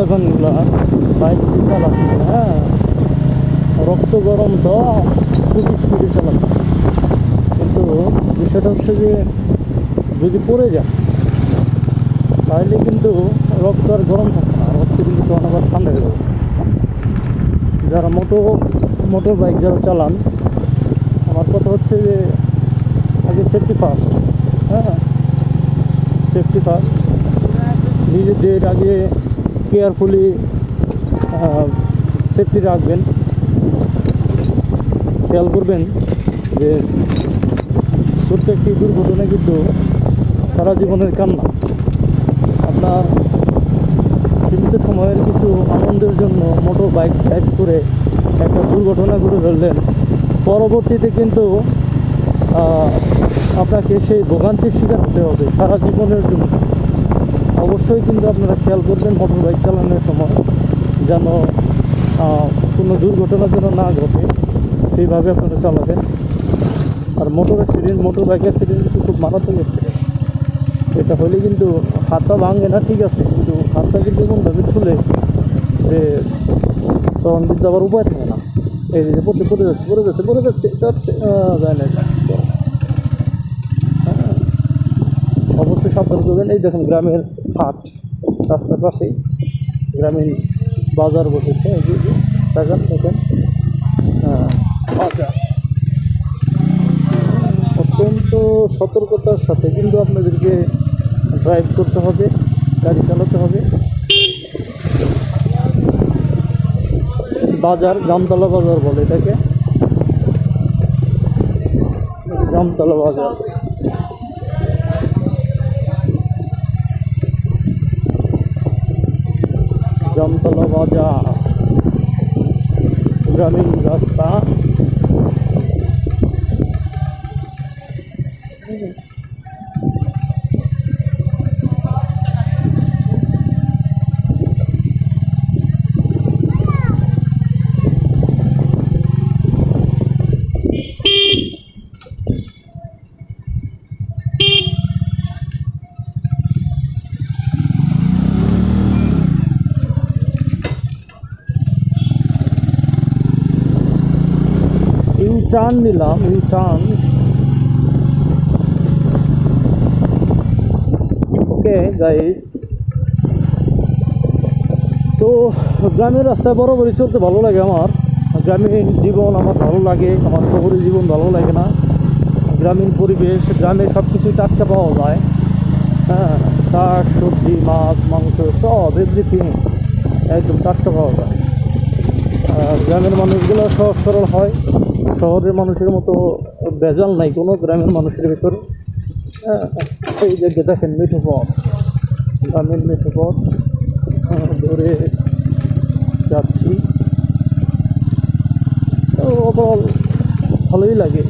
এগুলা বাইক চালাচ্ছে হ্যাঁ। রক্ত গরম তো খুব স্পিডে চালাচ্ছে কিন্তু বিষয়টা হচ্ছে যে, যদি পড়ে যায়, তাহলে কিন্তু রক্ত আর গরম থাকে না। রক্ত কিন্তু তখন আবার ঠান্ডা হয়ে যাবে। যারা মোটো, মোটর বাইক যারা চালান, আমার কথা হচ্ছে যে, আগে সেফটি ফার্স্ট হ্যাঁ। সেফটি ফার্স্ট নিজেদের আগে কেয়ারফুলি সেফটি রাখবেন। খেয়াল করবেন যে প্রত্যেকটি দুর্ঘটনা কিন্তু সারা জীবনের কান্না। আপনার সীমিত সময়ের কিছু আনন্দের জন্য মোটর বাইক ড্রাইভ করে একটা দুর্ঘটনা ঘটে ফেললেন পরবর্তীতে কিন্তু আপনাকে সেই ভোগান্তির শিকার হতে হবে সারা জীবনের জন্য। অবশ্যই কিন্তু আপনারা খেয়াল করবেন মোটর বাইক চালানোর সময় যেন কোনো দুর্ঘটনা যেন না ঘটে, সেইভাবে আপনারা চালাবেন। আর motor accident, motor bike accident কিন্তু খুব মারাত্মক অ্যাক্সিডেন্ট। এটা হলে কিন্তু হাতটা ভাঙে না, ঠিক আছে, কিন্তু হাতটা কিন্তু এমনভাবে ছুলে যে তখন কিন্তু আবার উপায় থাকে না। এই যে পড়তে পড়ে যাচ্ছে পড়ে যাচ্ছে পড়ে যাচ্ছে, এটা যায় না এটা। হ্যাঁ। অবশ্যই সাবধান করবেন। এই দেখেন গ্রামের হাট রাস্তার পাশেই গ্রামীণ বাজার বসেছে। দেখেন দেখেন। হ্যাঁ, অত্যন্ত সতর্কতার সাথে কিন্তু আপনাদেরকে ড্রাইভ করতে হবে গাড়ি চালাতে হবে। বাজার জামতলা বাজার বলে এটাকে। জামতলা বাজার। জামতলা বাজার গ্রামীণ রাস্তা ইউ টার্ন নিলাম ইউ টার্ন ওকে গাইস তো গ্রামের রাস্তায় বরাবরই চলতে ভালো লাগে আমার। গ্রামীণ জীবন আমার ভালো লাগে, আমার শহরের জীবন ভালো লাগে না। গ্রামীণ পরিবেশ, গ্রামে সব কিছুই টাটকা পাওয়া যায়। হ্যাঁ শাক, সবজি, মাছ, মাংস, সব এভরিথিং একদম টাটকা পাওয়া যায়। গ্রামের মানুষগুলো সহজ সরল হয়। শহরের মানুষের মতো ভেজাল নাই কোনো গ্রামের মানুষের ভিতরে। হ্যাঁ, এই যে দেখেন মিঠু পথ। গ্রামের মিঠু পথ হ্যাঁ, ধরে যাচ্ছি। ভালোই লাগে।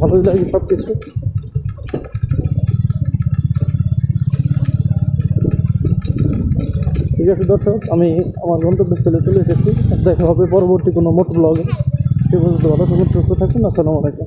ভালোই লাগে সব কিছু ঠিক আছে, দর্শক, আমি আমার গন্তব্যস্থলে চলে এসেছি। দেখা হবে পরবর্তী কোনো মোটর ব্লগে। সে পর্যন্ত ভালো থাকুন, সুস্থ থাকুন, আসসালামু আলাইকুম।